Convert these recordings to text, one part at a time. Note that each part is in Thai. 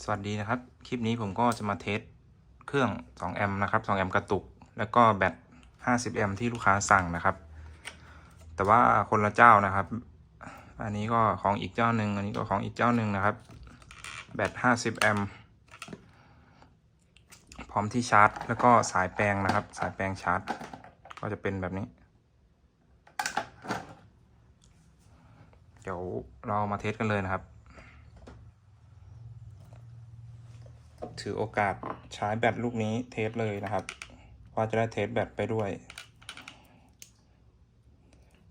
สวัสดีนะครับ คลิปนี้ผมก็จะมาเทสเครื่อง2แอมป์นะครับ2แอมป์กระตุก แล้วก็แบต50แอมป์ที่ลูกค้าสั่งนะครับ แต่ว่าคนละเจ้านะครับ อันนี้ก็ของอีกเจ้าหนึ่งอันนี้ก็ของอีกเจ้าหนึ่งนะครับ แบต50แอมป์พร้อมที่ชาร์จ แล้วก็สายแปลงนะครับ สายแปลงชาร์จ ก็จะเป็นแบบนี้ เดี๋ยวเรามาเทสกันเลยนะครับ ถือโอกาสใช้แบตลูกนี้เทสเลยนะครับ ว่าจะได้เทสแบตไปด้วย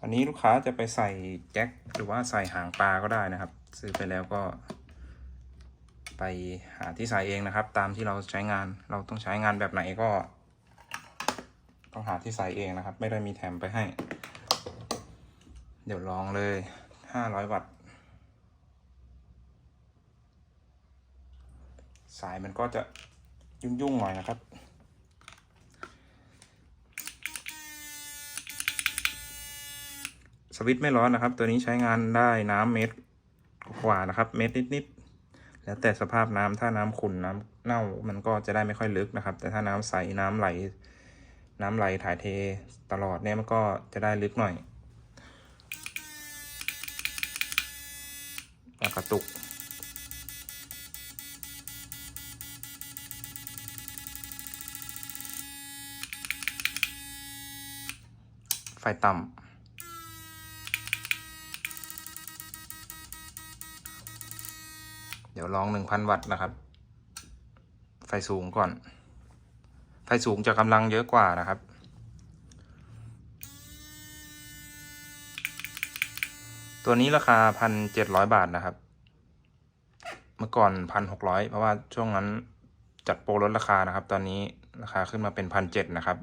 อันนี้ลูกค้าจะไปใส่แจ็คหรือว่าใส่หางปลาก็ได้นะครับ ซื้อไปแล้วก็ ไปหาที่ใส่เองนะครับ ตามที่เราใช้งานเราต้องใช้งานแบบไหนก็ ต้องหาที่ใส่เองนะครับ ไม่ได้มีแถมไปให้ เดี๋ยวลองเลย 500 วัตต์ สายมันก็จะยุ่งๆหน่อยนะครับ สวิตช์ไม่ร้อนนะครับ ตัวนี้ใช้งานได้น้ำเม็ดกว่านะครับ เม็ดนิดๆแล้วแต่สภาพน้ำถ้าน้ำขุ่นน้ำเน่ามันก็จะได้ไม่ค่อยลึกนะครับ แต่ถ้าน้ำใสน้ำไหล น้ำไหลถ่ายเทตลอดเนี่ยมันก็จะได้ลึกหน่อยกระตุก ไฟต่ำ เดี๋ยวลอง1,000วัตต์นะครับ ไฟสูงก่อน ไฟสูงจะกำลังเยอะกว่านะครับตัวนี้ราคา1,700บาทนะครับ เมื่อก่อน1,600เพราะว่าช่วงนั้นจัดโปรลดราคานะครับ ตอนนี้ราคาขึ้นมาเป็น1,700นะครับ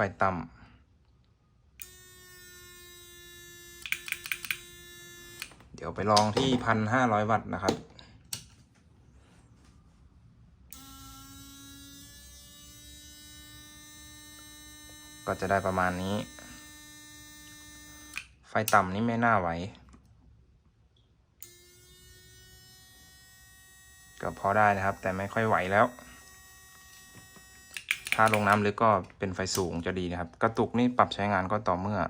ไฟต่ำ เดี๋ยวไปลองที่พันห้าร้อยวัตต์นะครับ ก็จะได้ประมาณนี้ ไฟต่ำนี่ไม่น่าไหว ก็พอได้นะครับ แต่ไม่ค่อยไหวแล้ว ถ้าลงน้ำลึกก็เป็นไฟสูงจะดีนะครับ กระตุกนี่ปรับใช้งานก็ต่อเมื่อ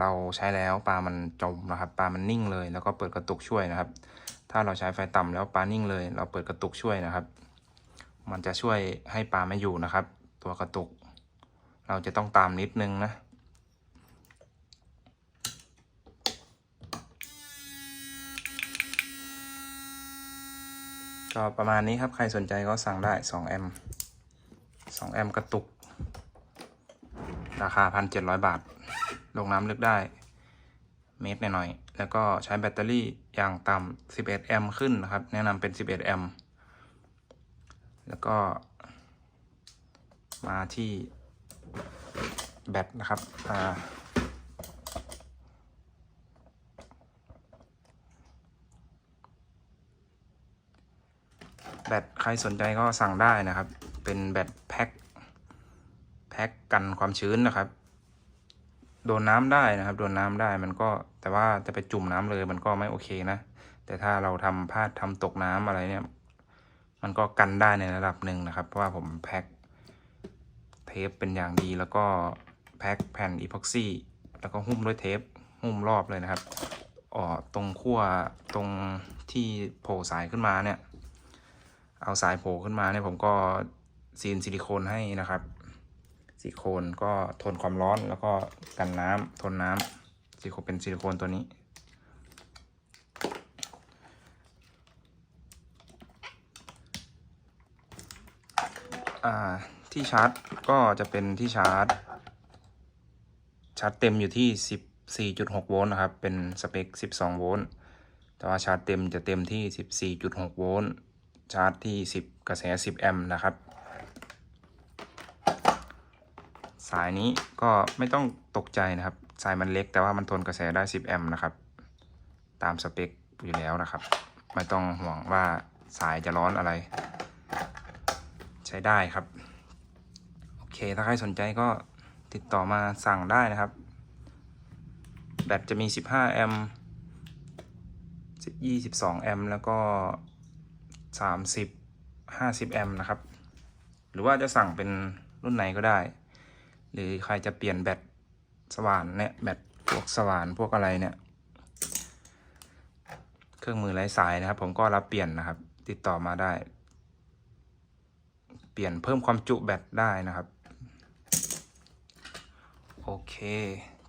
เราใช้แล้วปลามันจมนะครับ ปลามันนิ่งเลย แล้วก็เปิดกระตุกช่วยนะครับ ถ้าเราใช้ไฟต่ำแล้วปลานิ่งเลย เราเปิดกระตุกช่วยนะครับ มันจะช่วยให้ปลาไม่อยู่นะครับ ตัวกระตุก เราจะต้องตามนิดนึงนะก็ประมาณนี้ครับ ใครสนใจก็สั่งได้ 2 แอมป์ 2 แอมป์กระตุก ราคา 1,700 บาท ลงน้ำลึกได้ เมตรหน่อยๆ แล้วก็ใช้แบตเตอรี่อย่างต่ำ11 แอมป์ขึ้นนะครับ แนะนำเป็น 11 แอมป์แล้วก็ มาที่แบตนะครับอ่าแบตใครสนใจก็สั่งได้นะครับ เป็นแบตแพ็คแพ็คกันความชื้นนะครับ โดนน้ำได้นะครับ โดนน้ำได้มันก็แต่ว่าจะไปจุ่มน้ำเลยมันก็ไม่โอเคนะ แต่ถ้าเราทำพลาดทำตกน้ำอะไรเนี่ย มันก็กันได้ในระดับหนึ่งนะครับ เพราะว่าผมแพ็คเทปเป็นอย่างดีแล้วก็แพ็คแผ่นอีพ็อกซี่แล้วก็หุ้มด้วยเทปหุ้มรอบเลยนะครับอ๋อตรงขั้วตรงที่โผล่สายขึ้นมาเนี่ย เอาสายโผล่ขึ้นมาเนี่ยผมก็ ซีนซิลิโคนให้นะครับซิลิโคนก็ทนความร้อนแล้วก็กันน้ำทนน้ำซิลิโคนเป็นซิลิโคนตัวนี้อ่าที่ชาร์จก็จะเป็นที่ชาร์จ ชาร์จเต็มอยู่ที่ 14.6 โวลต์นะครับ เป็นสเปค 12 โวลต์แต่ว่าชาร์จเต็มจะเต็มที่ 14.6 โวลต์ชาร์จที่ 10 กระแส 10 แอมป์นะครับ สายนี้ก็ไม่ต้องตกใจนะครับ สายมันเล็กแต่ว่ามันทนกระแสได้ 10 แอมป์นะครับ ตามสเปคอยู่แล้วนะครับ ไม่ต้องห่วงว่าสายจะร้อนอะไร ใช้ได้ครับ โอเค ถ้าใครสนใจก็ติดต่อมาสั่งได้นะครับ แบตจะมี 15 แอมป์22 แอมป์แล้วก็ 30 50 แอมป์นะครับ หรือว่าจะสั่งเป็นรุ่นไหนก็ได้ หรือใครจะเปลี่ยนแบตสว่านเนี่ยแบตพวกสว่านพวกอะไรเนี่ย เครื่องมือไร้สายนะครับ ผมก็รับเปลี่ยนนะครับ ติดต่อมาได้ เปลี่ยนเพิ่มความจุแบตได้นะครับ โอเค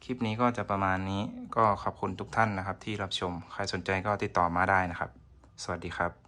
คลิปนี้ก็จะประมาณนี้ก็ขอบคุณทุกท่านนะครับ ที่รับชมใครสนใจก็ติดต่อมาได้นะครับ สวัสดีครับ